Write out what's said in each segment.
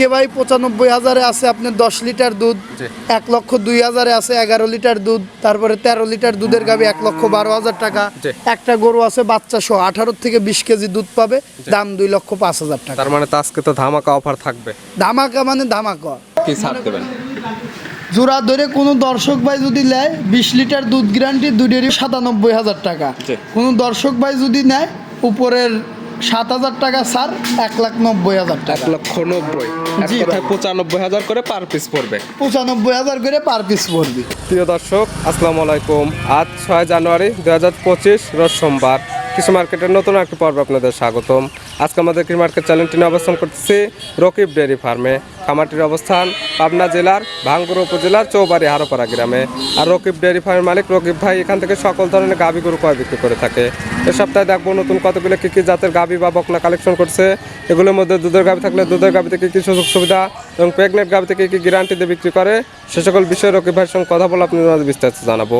কে ভাই পঁচানব্বই হাজারে আছে আপনার দশ লিটার দুধ এক লক্ষ দুই হাজারে আছে এগারো লিটার দুধ তারপরে তেরো লিটার দুধের গাবি এক লক্ষ বারো হাজার টাকা। একটা গরু আছে বাচ্চা সহ আঠারো থেকে বিশ কেজি দুধ পাবে দাম দুই লক্ষ পাঁচ হাজার টাকা। তার মানে আজকে তো ধামাকা অফার থাকবে। ধামাকা মানে ধামাকা। কি ছাড় দেবেন? জোড়া ধরে কোনো দর্শক ভাই যদি নেয় বিশ লিটার দুধ গ্যারান্টি দুধেরই সাতানব্বই হাজার টাকা। কোনো দর্শক ভাই যদি নেয় উপরের সাত হাজার টাকা স্যার। এক লাখ নব্বই হাজার এক টাকা লক্ষ নব্বই। এক কথায় পঁচানব্বই হাজার করে পার পিস পড়বে। পঁচানব্বই হাজার করে পার পিস পড়বে। প্রিয় দর্শক আসসালামু আলাইকুম। আজ ছয় জানুয়ারি দু হাজার পঁচিশ রোজ সোমবার। কৃষি মার্কেটের নতুন একটি পর্ব আপনাদের স্বাগতম। আজকে আমাদের কৃষি মার্কেট চ্যানেলটি নিয়ে অবস্থান করতেছি রকিব ডেয়ারি ফার্মে। খামারটির অবস্থান পাবনা জেলার ভাঙ্গুর উপজেলার চৌবাড়ি হারোপাড়া গ্রামে। আর রকিব ডেয়ারি ফার্মের মালিক রকিব ভাই এখান থেকে সকল ধরনের গাভী গরু কয় বিক্রি করে থাকে। এ সপ্তাহে দেখব নতুন কতগুলো কী কী জাতের গাভী বা বকনা কালেকশন করছে। এগুলোর মধ্যে দুধের গাভী থাকলে দুধের গাভী থেকে কী সুযোগ সুবিধা এবং প্রেগনেন্ট গাভী থেকে কী গ্যারান্টি দিয়ে বিক্রি করে, সে সকল বিষয়ে রকিব ভাইয়ের সঙ্গে কথা বলে আপনাদের বিস্তারিত জানাব।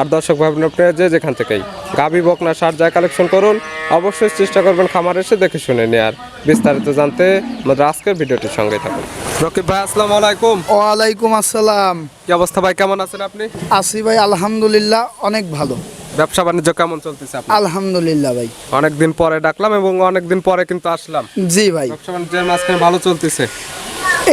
আর দর্শক ভাই আপনারা যে যেখান থেকেই গাভী বকনা, সার যায় কালেকশন করুন, অবশ্যই চেষ্টা করবেন খামার এসে দেখে শুনে নেয়ার। বিস্তারিত জানতে আমাদের আজকের ভিডিওটির সঙ্গে থাকুন। রকিব ভাই আসসালামু আলাইকুম। ওয়ালাইকুম আসসালাম। কি অবস্থা ভাই কেমন আছেন আপনি? আছি ভাই আলহামদুলিল্লাহ অনেক ভালো। ব্যবসা বাণিজ্য কেমন চলতেছে আপনার? আলহামদুলিল্লাহ ভাই। অনেকদিন পরে ডাকলাম এবং অনেকদিন পরে কিন্তু আসলাম। জি ভাই। ব্যবসা বাণিজ্যের মাঝখানে ভালো চলতেছে।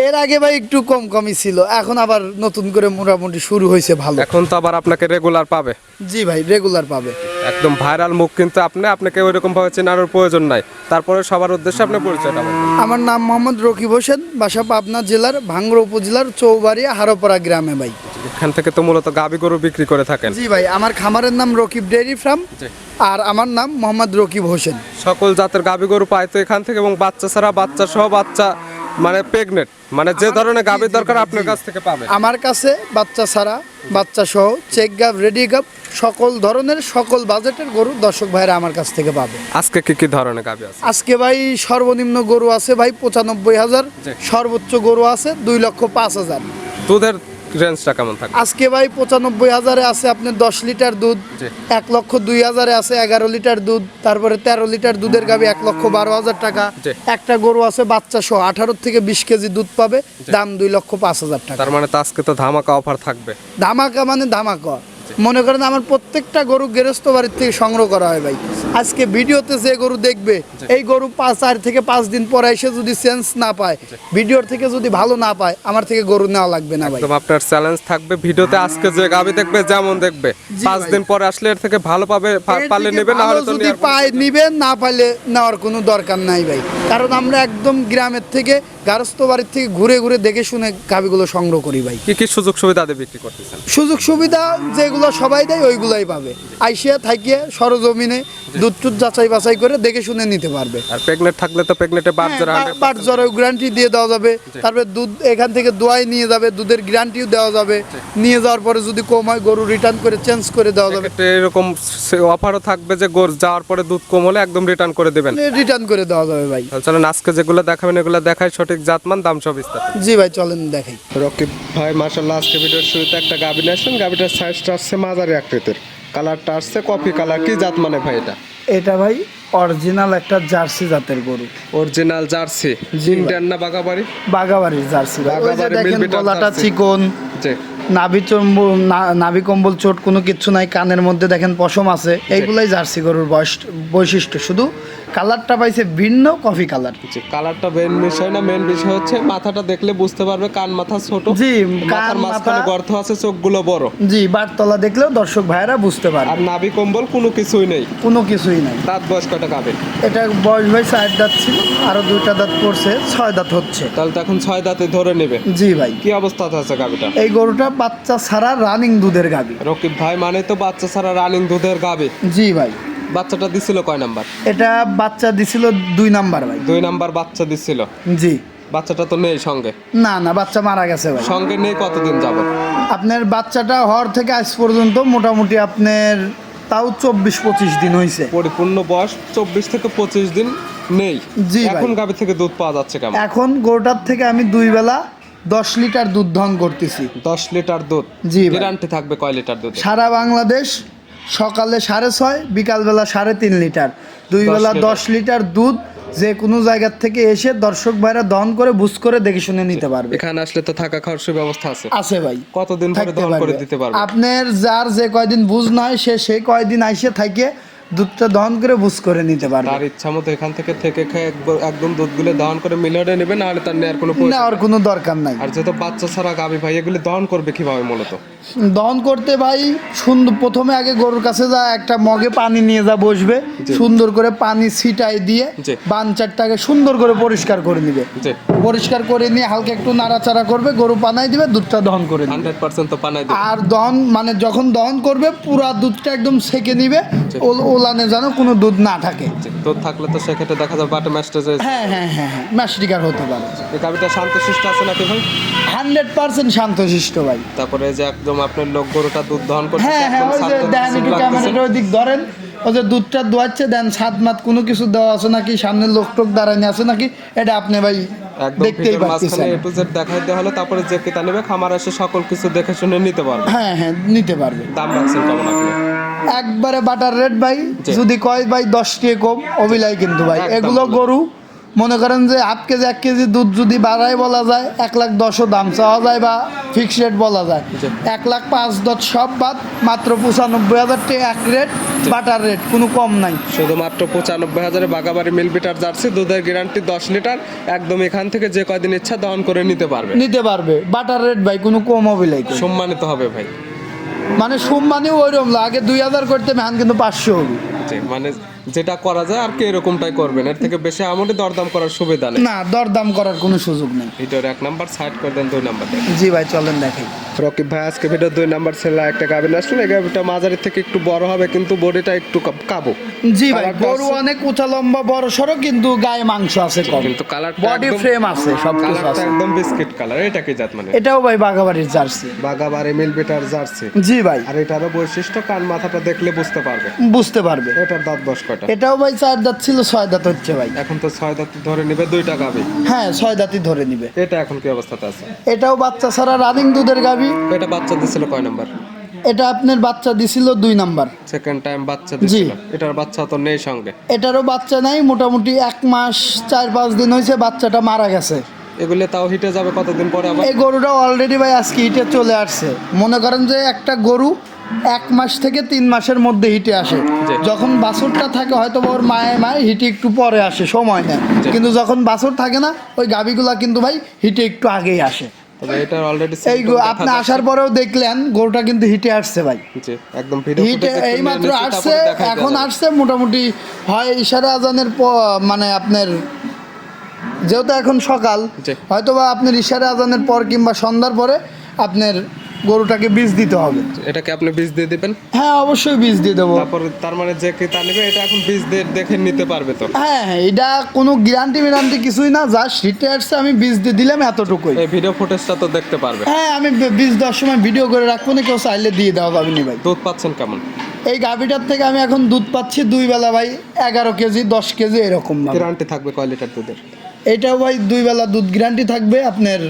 এর আগে ভাই একটু কম কমই ছিল এখন আবার নতুন করে মোটামুটি শুরু হয়েছে ভালো। এখন তো আবার আপনাকে রেগুলার পাবে। জি ভাই রেগুলার পাবে। একদম ভাইরাল মুখ কিন্তু আপনি আপনাকে ওইরকম ভাবে চেনার প্রয়োজন নাই। তারপরে সবার উদ্দেশ্যে আপনি পরিচয়টা বলুন আমার নাম মোহাম্মদ রকিব হোসেন বাসা পাবনা জেলার ভাঙ্গুড়া উপজেলার চৌবাড়িয়া হারোপাড়া গ্রামে ভাই। এখান থেকে তো মূলত গাবি গরু বিক্রি করে থাকেন। জি ভাই আমার খামারের নাম রকিব ডেয়ারি ফার্ম জি। আর আমার নাম মোহাম্মদ রকিব হোসেন। সকল জাতের গাবি গরু পায় তো এখান থেকে এবং বাচ্চা ছাড়া বাচ্চা সহ বাচ্চা মানে প্রেগনেন্ট মানে যে ধরনের গাভীর দরকার আপনার কাছ থেকে পাবে। আমার কাছে বাচ্চা ছাড়া বাচ্চা সহ চেক গাপ রেডি গাপ সকল ধরনের সকল বাজেটের গরু দর্শক ভাইরা আমার কাছ থেকে পাবে। আজকে কি কি ধরনের গাভী আছে? আজকে ভাই সর্বনিম্ন গরু আছে ভাই পঁচানব্বই হাজার। সর্বোচ্চ গরু আছে দুই লক্ষ পাঁচ হাজার। দুধের রেঞ্জটা কেমন থাকবে? আজকে ভাই পঁচানব্বই হাজারে আছে আপনার দশ লিটার দুধ এক লক্ষ দুই হাজারে আছে এগারো লিটার দুধ তারপরে তেরো লিটার দুধের গাবি এক লক্ষ বারো হাজার টাকা। একটা গরু আছে বাচ্চা সহ আঠারো থেকে বিশ কেজি দুধ পাবে দাম দুই লক্ষ পাঁচ হাজার টাকা। তার মানে তো আজকে তো ধামাকা অফার থাকবে। ধামাকা মানে ধামাকা। মনে করেন আমার প্রত্যেকটা গরু গেরস্ত বাড়ির থেকে সংগ্রহ করা হয় ভাই। আজকে ভিডিওতে যে গরু দেখবে এই গরু পাঁচ চার থেকে পাঁচ দিন পরে এসে যদি সেন্স না পায় ভিডিওর থেকে যদি ভালো না পায় আমার থেকে গরু নেওয়া লাগবে না ভাই। আপনার চ্যালেঞ্জ থাকবে। ভিডিওতে আজকে যে গাবি দেখবে যেমন দেখবে। পাঁচ দিন পরে আসলে এর থেকে ভালো পাবে পা- এর পারলে নেবে না হলে তো যদি পায় নিবেন না পাইলে নেওয়ার কোনো দরকার নাই ভাই। কারণ আমরা একদম গ্রামের থেকে গারস্থ বাড়ির থেকে ঘুরে ঘুরে দেখে শুনে গাবিগুলো সংগ্রহ করি ভাই। কি কি সুযোগ সুবিধা দিয়ে বিক্রি করতেছেন? সুযোগ সুবিধা যেগুলো সবাই দেয় ওইগুলাই পাবে। আইসিয়া থাকিয়ে সরজমিনে দুধ টুধ যাচাই বাছাই করে দেখে শুনে নিতে পারবে। আর প্রেগনেন্ট থাকলে তো প্রেগনেন্টে বাদ হ্যাঁ, যারা বা- জ্বর গ্যারান্টি দিয়ে দেওয়া যাবে। তারপরে দুধ এখান থেকে দোয়াই নিয়ে যাবে দুধের গ্যারান্টিও দেওয়া যাবে। নিয়ে যাওয়ার পরে যদি কম হয় গরু রিটার্ন করে চেঞ্জ করে দেওয়া যাবে। এরকম অফারও থাকবে যে গোর যাওয়ার পরে দুধ কম হলে একদম রিটার্ন করে দেবেন। রিটার্ন করে দেওয়া যাবে ভাই। চলেন আজকে যেগুলো দেখাবেন এগুলো দেখাই সঠিক জাতমান দাম সব বিস্তার জি ভাই চলেন দেখাই। রকিব ভাই মার্শাল্লাহ আজকে ভিডিওর শুরুতে একটা গাবি নিয়ে আসলেন গাবিটার সাইজটা আসছে মাঝারি আকৃতির। কালারটা আসছে কফি কালার। কি জাত মানে ভাই এটা? এটা ভাই অরিজিনাল একটা জার্সি জাতের গরু। Original jersey. ইন্ডিয়ান না বাগাবাড়ি বাগাবাড়ির জার্সি। ওই যে দেখেন গলাটা চিকন জি। নাভি চম্বল নাভি কম্বল চোট কোনো কিছু নাই। কানের মধ্যে দেখেন পশম আছে। এইগুলাই জার্সি গরুর বয়স- বৈশিষ্ট্য। শুধু কালারটা পাইছে ভিন্ন কফি কালার। জি কালারটা মেন বিষয় না মেন বিষয় হচ্ছে মাথাটা দেখলে বুঝতে পারবে কান মাথা ছোট জি, কান, মাঝখানে মাথা- গর্ত আছে চোখগুলো বড়। জি বারতলা দেখলেও দর্শক ভাইয়েরা বুঝতে পারবে। আর নাভি কম্বল কোনো কিছুই নেই। কোনো কিছুই নাই। দাঁত বয়স কয়টা গাবে এটা বয়স ভাই চার দাঁত ছিল আরও দুইটা দাঁত পড়ছে ছয় দাঁত হচ্ছে। তাহলে তো এখন ছয় দাঁতে ধরে নেবে। জি ভাই। কি অবস্থাতে আছে গাবিটা? এই গরুটা বাচ্চা ছাড়া রানিং দুধের গাবি। রকিব ভাই মানে তো বাচ্চা ছাড়া রানিং দুধের গাবে। জি ভাই। বাচ্চাটা দিছিল কয় নাম্বার? এটা বাচ্চা দিছিল দুই নাম্বার ভাই। দুই নাম্বার বাচ্চা দিছিল? জি। বাচ্চাটা তো নেই সঙ্গে? না না বাচ্চা মারা গেছে ভাই। সঙ্গে নেই কতদিন যাব? আপনার বাচ্চাটা হওয়ার থেকে আজ পর্যন্ত মোটামুটি আপনার তাও চব্বিশ পঁচিশ দিন হয়েছে পরিপূর্ণ বয়স চব্বিশ থেকে পঁচিশ দিন নেই। জি এখন গাবি থেকে দুধ পাওয়া যাচ্ছে কেমন? এখন গরুটার থেকে আমি দুই বেলা দশ লিটার দুধ ধন করতেছি। দশ লিটার দুধ? জি। গ্যারান্টি থাকবে কয় লিটার দুধ সারা বাংলাদেশ সকালে সাড়ে ছয় বিকালবেলা সাড়ে তিন লিটার। দুই বেলা লিটার। দশ লিটার দুধ যে কোনো জায়গার থেকে এসে দর্শক ভাইরা দহন করে বুঝ করে দেখে শুনে নিতে পারবে। এখানে আসলে তো থাকা খাওয়ার সুব্যবস্থা আছে। আছে ভাই। কতদিন দহন করে দিতে পারবে? আপনার যার যে কয়দিন বুঝ নয় সে সেই কয়দিন আইসে থাকে দুধটা দহন করে বুঝ করে নিতে পারবে। তার ইচ্ছা মতো এখান থেকে থেকে খেয়ে একদম দুধগুলো দহন করে নেবে না হলে তার নেওয়ার কোনো নেওয়ার কোনো দরকার নাই। আর যেহেতু বাচ্চা ছাড়া গাবি ভাই এগুলি দহন করবে কীভাবে মূলত? দহন করতে ভাই সুন্দর প্রথমে আগে গরুর কাছে যা একটা মগে পানি নিয়ে যা বসবে সুন্দর করে পানি ছিটাই দিয়ে জি। বানচারটাকে সুন্দর করে পরিষ্কার করে নিবে। পরিষ্কার করে নিয়ে হালকা একটু নাড়াচাড়া করবে গরু পানাই দিবে দুধটা দহন করে হান্ড্রেড পার্সেন্ট তো পানাই আর দহন মানে যখন দহন করবে পুরা দুধটা একদম সেকে নিবে ওল- যেন কোনো দুধ না থাকে। দুধ থাকলে তো সেক্ষেত্রে দেখা যাবে বাটে ম্যাচটা হ্যাঁ হ্যাঁ হ্যাঁ হ্যাঁ হতে পারে। এই শান্ত শান্তশিষ্ট আছে নাকি ভাই? হান্ড্রেড পার্সেন্ট শান্ত শান্তশিষ্ট ভাই। তারপরে যে একদম আপনার লোক গরুটা দুধ দহন করছে হ্যাঁ হ্যাঁ ওই যে দেখেন একটু ক্যামেরাটা ওই দিক ধরেন। ওই যে দুধটা দোয়াচ্ছে দেন সাত মাত কোনো কিছু দেওয়া আছে নাকি? সামনে লোক টোক দাঁড়ানি আছে নাকি? এটা আপনি ভাই দেখতেই পাচ্ছেন। এ টু জেড হলো তারপরে যে কেতা নেবে খামার এসে সকল কিছু দেখে শুনে নিতে পারবে। হ্যাঁ হ্যাঁ নিতে পারবে। দাম রাখছেন কেমন আপনি? একবারে বাটার রেট ভাই যদি কয় ভাই দশটি কম অভিলাই কিন্তু ভাই। এগুলো গরু মনে করেন যে হাফ কেজি এক কেজি দুধ যদি বাড়াই বলা যায় এক লাখ দশও দাম চাওয়া যায় বা ফিক্স রেট বলা যায়। এক লাখ পাঁচ দশ সব বাদ মাত্র পঁচানব্বই হাজার টাকা এক রেট বাটার রেট কোনো কম নাই। শুধুমাত্র পঁচানব্বই হাজারে বাগাবাড়ি মিল বিটার জার্সি দুধের গ্যারান্টি দশ লিটার একদম এখান থেকে যে কয়দিন ইচ্ছা দহন করে নিতে পারবে। নিতে পারবে। বাটার রেট ভাই কোনো কম অবিলাই সম্মানিত হবে ভাই। মানে সম্মানই ওইরকম আগে দুই হাজার করতে ম্যান কিন্তু পাঁচশো হবে। মানে যেটা করা যায় আর কি এরকমটাই করবেন। এর থেকে বেশি আমলে দরদাম করার সুবিধা নেই। না দরদাম করার কোনো সুযোগ নেই। ভিডিওর এক নাম্বার সাইড করে দেন দুই নাম্বার জি ভাই চলেন দেখাই রকিব ভাই আজকে ভিডিও দুই নাম্বার ছেলে একটা গাবিন আসলেন এই মাঝারি থেকে একটু বড় হবে কিন্তু বডিটা একটু কাব- জি ভাই গরু অনেক উঁচা লম্বা বড় সড়ো কিন্তু গায়ে মাংস আছে কম। কিন্তু কালার বডি ফ্রেম আছে সব কিছু আছে। একদম বিস্কিট কালার এটা কি জাত মানে? এটাও ভাই বাগাবাড়ির জার্সি। বাগাবাড়ি মিল বিটার জার্সি। জি ভাই। আর এটারও বৈশিষ্ট্য কান মাথাটা দেখলে বুঝতে পারবে। বুঝতে পারবে। এটার দাঁত দশ এটাও ভাই চার দাঁত ছিল ছয় দাঁত হচ্ছে ভাই। এখন তো ছয় দাঁত ধরে নেবে দুইটা গাবি। হ্যাঁ ছয় দাঁতই ধরে নিবে। এটা এখন কি অবস্থাতে আছে? এটাও বাচ্চা ছাড়া রানিং দুধের গাবি। এটা বাচ্চা দিছিল কয় নাম্বার? এটা আপনার বাচ্চা দিছিল দুই নাম্বার। সেকেন্ড টাইম বাচ্চা দিছিল। এটার বাচ্চা তো নেই সঙ্গে। এটারও বাচ্চা নাই মোটামুটি এক মাস চার পাঁচ দিন হয়েছে বাচ্চাটা মারা গেছে। এগুলো তাও হিটে যাবে কতদিন পরে আবার? এই গরুটা অলরেডি ভাই আজকে হিটে চলে আসছে। মনে করেন যে একটা গরু এক মাস থেকে তিন মাসের মধ্যে হিটে আসে। যখন বাছুরটা থাকে হয়তো ওর মায়ে মায়ে হিটে একটু পরে আসে সময় নেয়। কিন্তু যখন বাছুর থাকে না ওই গাবিগুলা কিন্তু ভাই হিটে একটু আগেই আসে। এই আপনি আসার পরেও দেখলেন গরুটা কিন্তু হিটে আসছে ভাই। একদম হিটে এই মাত্র আসছে এখন আসছে মোটামুটি হয় ইশারা আজানের মানে আপনার যেহেতু এখন সকাল জি। হয়তো বা আপনার ইশারা আজানের পর কিংবা সন্ধ্যার পরে আপনার গরুটাকে বীজ দিতে হবে। এটাকে আপনি বীজ দিয়ে দিবেন? হ্যাঁ অবশ্যই বীজ দিয়ে দেবো। তারপর তার মানে যে ক্রেতা নেবে এটা এখন বীজ দিয়ে দেখে নিতে পারবে তো? হ্যাঁ হ্যাঁ এটা কোনো গ্যারান্টি মিরান্টি কিছুই না যা হিটে আসছে আমি বীজ দিয়ে দিলাম এতটুকুই। এই ভিডিও ফুটেজটা তো দেখতে পারবে। হ্যাঁ আমি বীজ দেওয়ার সময় ভিডিও করে রাখব না কেউ চাইলে দিয়ে দেওয়া যাবে না ভাই। দুধ পাচ্ছেন কেমন? এই গাভিটার থেকে আমি এখন দুধ পাচ্ছি দুই বেলা ভাই এগারো কেজি দশ কেজি এরকম গ্যারান্টি থাকবে কয় লিটার দুধের? এটাও ভাই দুই বেলা দুধ গ্যারান্টি থাকবে আপনার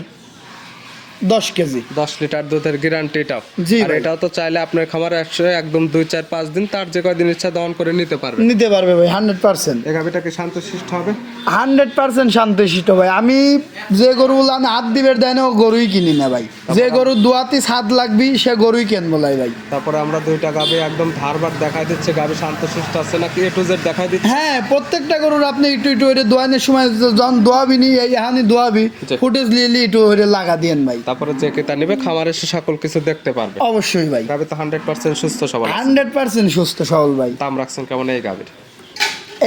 দশ কেজি। দশ লিটার দুধের গ্যারান্টি এটাও। জি আর। এটাও তো চাইলে আপনার খামারে একশো একদম দুই চার পাঁচ দিন তার যে কয়দিন ইচ্ছা দহন করে নিতে পারবে। নিতে পারবে ভাই হান্ড্রেড পার্সেন্ট এই গাভিটা কি শান্তশিষ্ট হবে? হান্ড্রেড পার্সেন্ট শান্তশিষ্ট ভাই। আমি যে গরুগুলো আমি হাত দিবের দেয় না ও গরুই কিনি না ভাই। যে গরু দুয়াতি স্বাদ লাগবি সে গরুই কেনবো লাই ভাই। তারপরে আমরা দুইটা গাভি একদম ধারবার দেখাই দিচ্ছে গাভি শান্তশিষ্ট আছে নাকি এ টু জেড দেখাই দিচ্ছে? হ্যাঁ প্রত্যেকটা গরুর আপনি একটু একটু দোয়ানোর সময় যখন দোয়াবি নি এই হানি দোয়াবি। ফুটেজ লিয়ে একটু লাগা দিয়েন ভাই। তারপরে যে কেতা নেবে খামারে এসে সকল কিছু দেখতে পারবে। অবশ্যই ভাই। গাভি তো হান্ড্রেড পার্সেন্ট সুস্থ সবার হান্ড্রেড পার্সেন্ট সুস্থ সবল ভাই। দাম রাখছেন কেমন এই গাভির?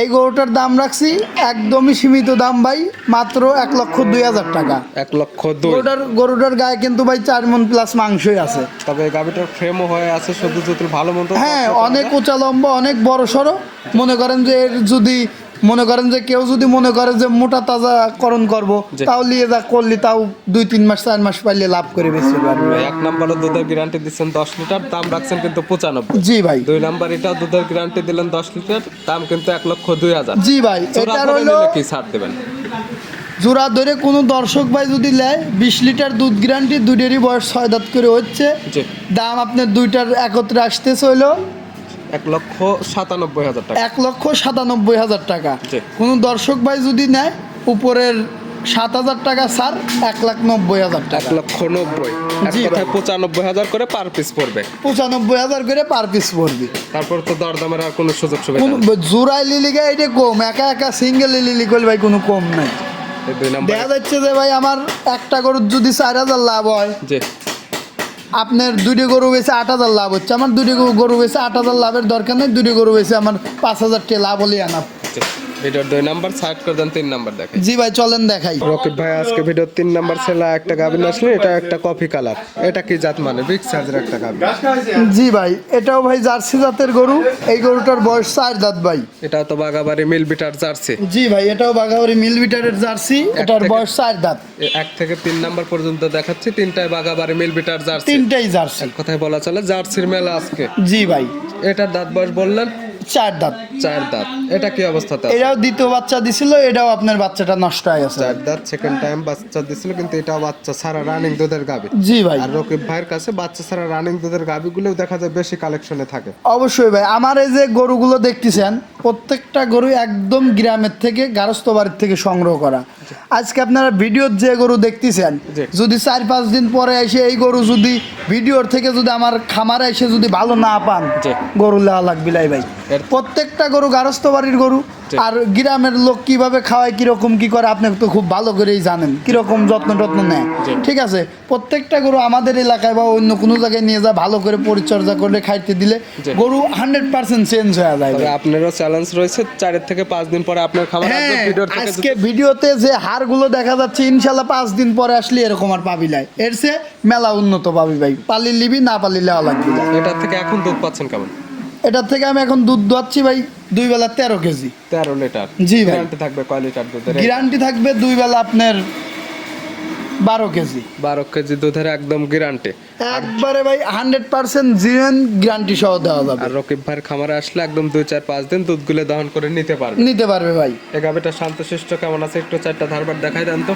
এই গরুটার দাম রাখছি একদমই সীমিত দাম ভাই মাত্র এক লক্ষ দুই হাজার টাকা। এক লক্ষ দুই। গরুটার গরুটার গায়ে কিন্তু ভাই চার মন প্লাস মাংসই আছে। তবে এই গাভিটার ফ্রেমও হয়ে আছে শুধু যদি ভালো মন্দ হ্যাঁ অনেক উঁচা লম্বা অনেক বড় সড়ো। মনে করেন যে এর যদি মনে করেন যে কেউ যদি মনে করে যে মোটা তাজা করণ করব তাও নিয়ে যা করলি তাও দুই তিন মাস চার মাস পাইলে লাভ করে বেশি পারবে এক নম্বরে দুধের গ্যারান্টি দিচ্ছেন দশ লিটার দাম রাখছেন কিন্তু পঁচানব্বই। জি ভাই। দুই নাম্বার এটা দুধের গ্যারান্টি দিলেন দশ লিটার দাম কিন্তু এক লক্ষ দুই হাজার। জি ভাই এটা নিলে কি ছাড় দেবেন? জোড়া ধরে কোনো দর্শক ভাই যদি নেয় বিশ লিটার দুধ গ্যারান্টি দুইটারই বয়স ছয় দাঁত করে হচ্ছে। দাম আপনার দুইটার একত্রে আসতে হইল এক লক্ষ সাতানব্বই হাজার টাকা। এক লক্ষ সাতানব্বই হাজার টাকা। কোনো দর্শক ভাই যদি নেয় উপরের সাত হাজার টাকা স্যার এক লাখ নব্বই হাজার এক টাকা লক্ষ নব্বই। এক জি, কথায় পঁচানব্বই হাজার করে পার পিস পড়বে। পঁচানব্বই হাজার করে পার পিস পড়বে। তারপর তো দরদামের আর কোনো সুযোগ সুবিধা। জোড়াই লিলিগা এটা কম। একা একা সিঙ্গেল লিলি করলে ভাই কোনো কম নাই। দেখা যাচ্ছে যে ভাই আমার একটা গরুর যদি চার হাজার লাভ হয় আপনার দুটি গরু বেছে আট হাজার লাভ হচ্ছে। আমার দুটি গরু বেছে আট হাজার লাভের দরকার নেই দুটি গরু বেছে আমার পাঁচ হাজারটি লাভ হলেই আনা ভিডিওর দুই নাম্বার সাইড করে দেন তিন নাম্বার দেখেন জি ভাই চলেন দেখাই। রকিব ভাই আজকে ভিডিওর তিন নাম্বার ছেলে একটা গাভিন আসলে এটা একটা কফি কালার। এটা কি জাত মানে? বিগ সাইজের একটা গাভিন। জি ভাই এটাও ভাই জার্সি জাতের গরু। এই গরুটার বয়স চার দাঁত ভাই। এটা তো বাগাবাড়ি মিল বিটার জার্সি। জি ভাই এটাও বাঘাবাড়ি মিল বিটারের জার্সি। এটার বয়স চার দাঁত। এক থেকে তিন নাম্বার পর্যন্ত দেখাচ্ছি তিনটায় বাগাবাড়ি মিল বিটার জার্সি। তিনটাই জার্সি। কথায় বলা চলে জার্সির মেলা আজকে। জি ভাই। এটার দাঁত বয়স বললেন চার দাঁত। চার দাঁত। এটা কি অবস্থাতে? এটাও দ্বিতীয় বাচ্চা দিছিল এটাও আপনার বাচ্চাটা নষ্ট হয়ে গেছে। চার দাঁত সেকেন্ড টাইম বাচ্চা দিছিল কিন্তু এটাও বাচ্চা ছাড়া রানিং দুধের গাবি। জি ভাই। আর রকিব ভাইয়ের কাছে বাচ্চা ছাড়া রানিং দুধের গাবিগুলোও দেখা যায় বেশি কালেকশনে থাকে। অবশ্যই ভাই আমার এই যে গরুগুলো দেখতেছেন প্রত্যেকটা গরু একদম গ্রামের থেকে গারস্থ বাড়ির থেকে সংগ্রহ করা। আজকে আপনারা ভিডিওর যে গরু দেখতেছেন। যদি চার পাঁচ দিন পরে এসে এই গরু যদি ভিডিওর থেকে যদি আমার খামারে এসে যদি ভালো না পান। গরু লাগবে লাই ভাই। প্রত্যেকটা গরু গারস্থ বাড়ির গরু। আর গ্রামের লোক কীভাবে খাওয়ায় কীরকম কি করে আপনি তো খুব ভালো করেই জানেন কীরকম যত্ন টত্ন নেয়। ঠিক আছে? প্রত্যেকটা গরু আমাদের এলাকায় বা অন্য কোনো জায়গায় নিয়ে যা ভালো করে পরিচর্যা করলে খাইতে দিলে গরু হান্ড্রেড পার্সেন্ট চেঞ্জ হয়ে যায় আপনারও চ্যালেঞ্জ রয়েছে চারের থেকে পাঁচ দিন পরে আপনার খাবার হ্যাঁ আজকে ভিডিওতে যে হারগুলো দেখা যাচ্ছে ইনশাল্লাহ পাঁচ দিন পরে আসলে এরকম আর পাবি নাই। এর চেয়ে মেলা উন্নত পাবি ভাই। পালি লিবি না পালি লেওয়া লাগবে। না। এটার থেকে এখন দুধ পাচ্ছেন কেমন? এটার থেকে আমি এখন দুধ দোয়াচ্ছি ভাই দুই বেলা তেরো কেজি। তেরো লিটার। জি ভাই। গ্যারান্টি থাকবে কয় লিটার দুধের? গ্যারান্টি থাকবে দুই বেলা আপনার বারো কেজি। বারো কেজি দুধের একদম গ্যারান্টি একবারে ভাই হান্ড্রেড পার্সেন্ট জিরেন গ্যারান্টি সহ দেওয়া যাবে। আর রকিব ভাইয়ের খামারে আসলে একদম দুই চার পাঁচ দিন দুধগুলো দহন করে নিতে পারবে। নিতে পারবে ভাই। এই গাভিটা শান্তশিষ্ট কেমন আছে? একটু চারটা ধারবার দেখাই দেন তো।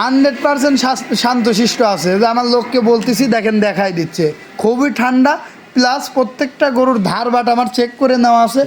হান্ড্রেড পার্সেন্ট শান্তশিষ্ট আছে। যে আমার লোককে বলতেছি দেখেন দেখাই দিচ্ছে। খুবই ঠান্ডা প্লাস প্রত্যেকটা গরুর ধার বাট আমার চেক করে নেওয়া আছে।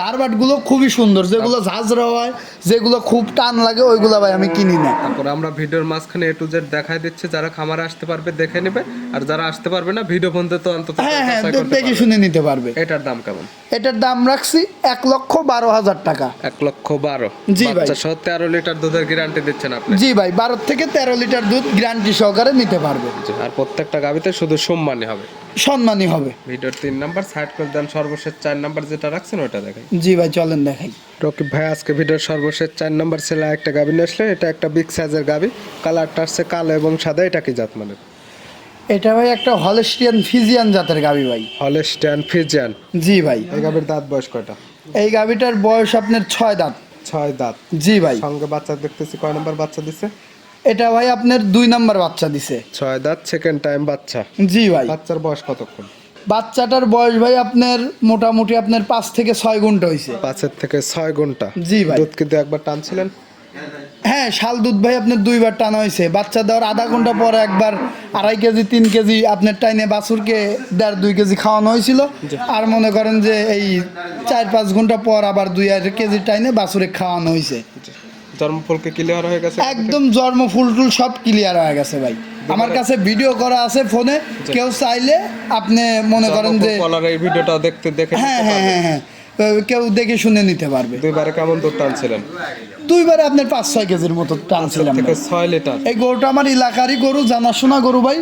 ধার বাটগুলো খুবই সুন্দর যেগুলো ঝাঁঝরা হয় যেগুলো খুব টান লাগে ওইগুলো ভাই আমি কিনি না। তারপর আমরা ভিডিওর মাঝখানে এ টু জেড দেখাই দিচ্ছি যারা খামারে আসতে পারবে দেখে নেবে আর যারা আসতে পারবে না ভিডিও পর্যন্ত তো অন্তত হ্যাঁ হ্যাঁ দেখে শুনে নিতে পারবে। এটার দাম কেমন? এটার দাম রাখছি এক লক্ষ বারো হাজার টাকা। এক লক্ষ বারো। জি ভাই। সহ তেরো লিটার দুধের গ্যারান্টি দিচ্ছেন আপনি। জি ভাই বারো থেকে তেরো লিটার দুধ গ্যারান্টি সহকারে নিতে পারবে। আর প্রত্যেকটা গাবিতে শুধু সম্মানই হবে। সম্মানই হবে। ভিডিওর তিন নাম্বার সাইড করে দেন সর্বশেষ চার নাম্বার যেটা রাখছেন ওটা দেখাই। জি ভাই চলেন দেখাই। রকিব ভাই আজকে ভিডিওর সর্বশেষ চার নাম্বার ছেলে একটা গাবি নিয়ে আসলে এটা একটা বিগ সাইজের গাবি। কালারটা আসছে কালো এবং সাদা এটা কি জাত মানে? এটা ভাই একটা হলেস্টিয়ান ফিজিয়ান জাতের গাবি ভাই। হলেস্টান ফিজিয়ান। জি ভাই। এই গাবির দাঁত বয়স কয়টা? এই গাবিটার বয়স আপনার ছয় দাঁত। ছয় দাঁত। জি ভাই। সঙ্গে বাচ্চা দেখতেছি কয় নাম্বার বাচ্চা দিছে? এটা ভাই আপনার দুই নাম্বার বাচ্চা দিছে। ছয় দাঁত সেকেন্ড টাইম বাচ্চা। জি ভাই। বাচ্চার বয়স কতক্ষণ? বাচ্চাটার বয়স ভাই আপনার মোটামুটি আপনার পাঁচ থেকে ছয় ঘণ্টা হয়েছে পাঁচের থেকে ছয় ঘণ্টা। জি ভাই। দুধ কিন্তু একবার টানছিলেন? হ্যাঁ শাল দুধ ভাই আপনার দুইবার টানা হয়েছে বাচ্চা দেওয়ার আধা ঘণ্টা পরে একবার আড়াই কেজি তিন কেজি আপনার টাইনে বাছুরকে দেড় দুই কেজি খাওয়ানো হয়েছিল আর মনে করেন যে এই চার পাঁচ ঘণ্টা পর আবার দুই আড়াই কেজি টাইনে বাছুরে খাওয়ানো হয়েছে জন্মফলকে ক্লিয়ার হয়ে গেছে একদম জন্ম ফুল টুল সব ক্লিয়ার হয়ে গেছে ভাই। আমার কাছে ভিডিও করা আছে ফোনে কেউ চাইলে আপনি মনে করেন যে এই ভিডিওটা দেখতে দেখে হ্যাঁ হ্যাঁ হ্যাঁ হ্যাঁ। কেউ দেখে শুনে নিতে পারবে। দুইবারে কেমন দূর টানছিলেন? দুইবারে আপনার পাঁচ ছয় কেজির মতো টানছিলাম ছয় লিটার। এই গরুটা আমার এলাকারই গরু জানাশোনা গরু ভাই।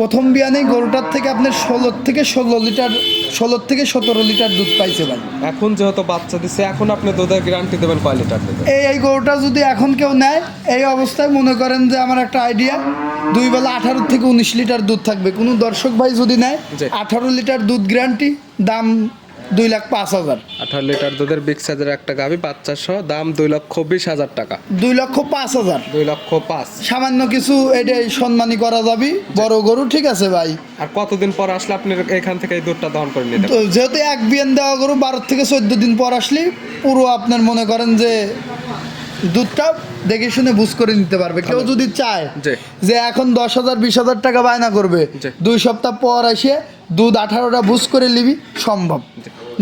প্রথম বিয়ানেই গরুটার থেকে আপনার ষোলো থেকে ষোলো লিটার ষোলো থেকে সতেরো লিটার দুধ পাইছে ভাই। এখন যেহেতু বাচ্চা দিছে এখন আপনি দুধের গ্যারান্টি দেবেন কয় লিটার এই এই গরুটা যদি এখন কেউ নেয় এই অবস্থায় মনে করেন যে আমার একটা আইডিয়া দুই বেলা আঠারো থেকে উনিশ লিটার দুধ থাকবে। কোনো দর্শক ভাই যদি নেয় আঠারো লিটার দুধ গ্যারান্টি দাম দুই লাখ পাঁচ হাজার। আঠারো লিটার দুধের বিগ সাইজের একটা গাভি বাচ্চা সহ দাম দুই লক্ষ বিশ হাজার টাকা। দুই লক্ষ পাঁচ হাজার। দুই লক্ষ পাঁচ। সামান্য কিছু এটাই সম্মানী করা যাবে বড় গরু ঠিক আছে ভাই। আর কতদিন পর আসলে আপনি এখান থেকে এই দুধটা দহন করে নিতে তো যেহেতু এক বিয়ান দেওয়া গরু বারো থেকে চোদ্দ দিন পর আসলে পুরো আপনার মনে করেন যে দুধটা দেখে শুনে বুঝ করে নিতে পারবে। কেউ যদি চায় যে এখন দশ হাজার বিশ হাজার টাকা বায়না করবে দুই সপ্তাহ পর এসে দুধ আঠারোটা বুস করে নিবি সম্ভব।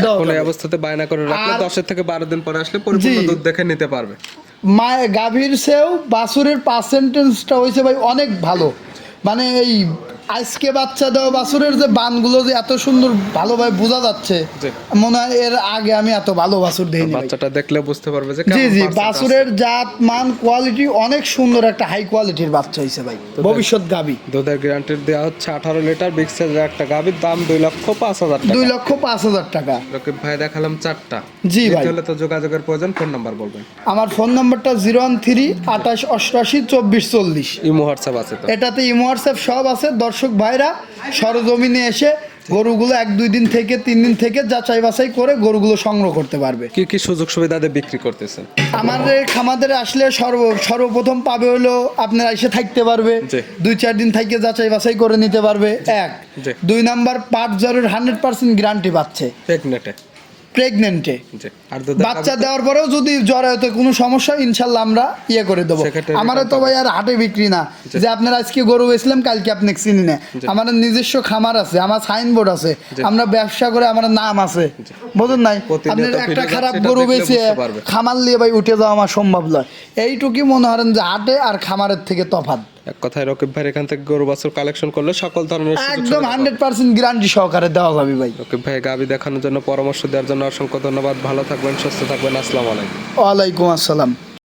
যাবে। অবস্থাতে বায়না করে রাখলে দশের থেকে বারো দিন পরে আসলে পরিপূর্ণ দুধ দেখে নিতে পারবে। মায়ের গাভীর সেও বাছুরের পার্সেন্টেজটা হয়েছে ভাই অনেক ভালো। মানে এই আজকে বাচ্চা দেওয়া বাছুরের যে বানগুলো যে এত সুন্দর ভালোভাবে বোঝা যাচ্ছে মনে হয় এর আগে আমি এত ভালো বাছুর ভাই। বাচ্চাটা দেখলে বুঝতে পারবে যে জি জি বাছুরের জাত মান কোয়ালিটি অনেক সুন্দর একটা হাই কোয়ালিটির বাচ্চা হয়েছে ভাই। ভবিষ্যৎ আছে। দুধের গ্যারান্টি দেওয়া হচ্ছে আঠারো লিটার বিগ সাইজের একটা গাভীর দাম দুই লক্ষ পাঁচ হাজার টাকা। দুই লক্ষ পাঁচ হাজার টাকা। রকিব ভাই দেখালাম চারটা। জি ভাই। হলে তো যোগাযোগের প্রয়োজন ফোন নাম্বার বলবেন। আমার ফোন নাম্বারটা জিরো ওয়ান থ্রি আঠাশ অষ্টআশি চব্বিশ চল্লিশ। ইমো হোয়াটসঅ্যাপ আছে তো। এটাতে ইমো হোয়াটসঅ্যাপ সব আছে দর্শক ভাইরা সরজমিনে এসে গরুগুলো এক দুই দিন থেকে তিন দিন থেকে যাচাই বাছাই করে গরুগুলো সংগ্রহ করতে পারবে। কি কি সুযোগ সুবিধা দিয়ে বিক্রি করতেছেন আমাদের খামাদের আসলে সর্ব সর্বপ্রথম পাবে হলো আপনারা এসে থাকতে পারবে। দুই চার দিন থেকে যাচাই বাছাই করে নিতে পারবে। এক দুই নাম্বার পাট জ্বরের হান্ড্রেড পার্সেন্ট গ্যারান্টি পাচ্ছে। প্রেগনেন্টে বাচ্চা দেওয়ার পরেও যদি জ্বর হয়তো কোনো সমস্যা ইনশাল্লাহ আমরা ইয়ে করে দেবো। আমারও তো ভাই আর হাটে বিক্রি না। যে আপনার আজকে গরু বেচলাম কালকে আপনি চিনি না। আমার নিজস্ব খামার আছে আমার সাইনবোর্ড আছে। আমরা ব্যবসা করে আমার নাম আছে। বুঝুন নাই? আপনার একটা খারাপ গরু পারবে। খামার নিয়ে ভাই উঠে যাওয়া আমার সম্ভব নয়। এইটুকুই মনে করেন যে হাটে আর খামারের থেকে তফাৎ। এক কথায় রকিব ভাই এখান থেকে গরু বাছুর কালেকশন করলে সকল ধরনের একদম হান্ড্রেড পার্সেন্ট গ্যারান্টি সহকারে দেওয়া হবে ভাই। রকিব ভাই গাবি দেখানোর জন্য পরামর্শ দেওয়ার জন্য অসংখ্য ধন্যবাদ। ভালো থাকবেন সুস্থ থাকবেন। আসসালামু আলাইকুম। ওয়ালাইকুম আসসালাম।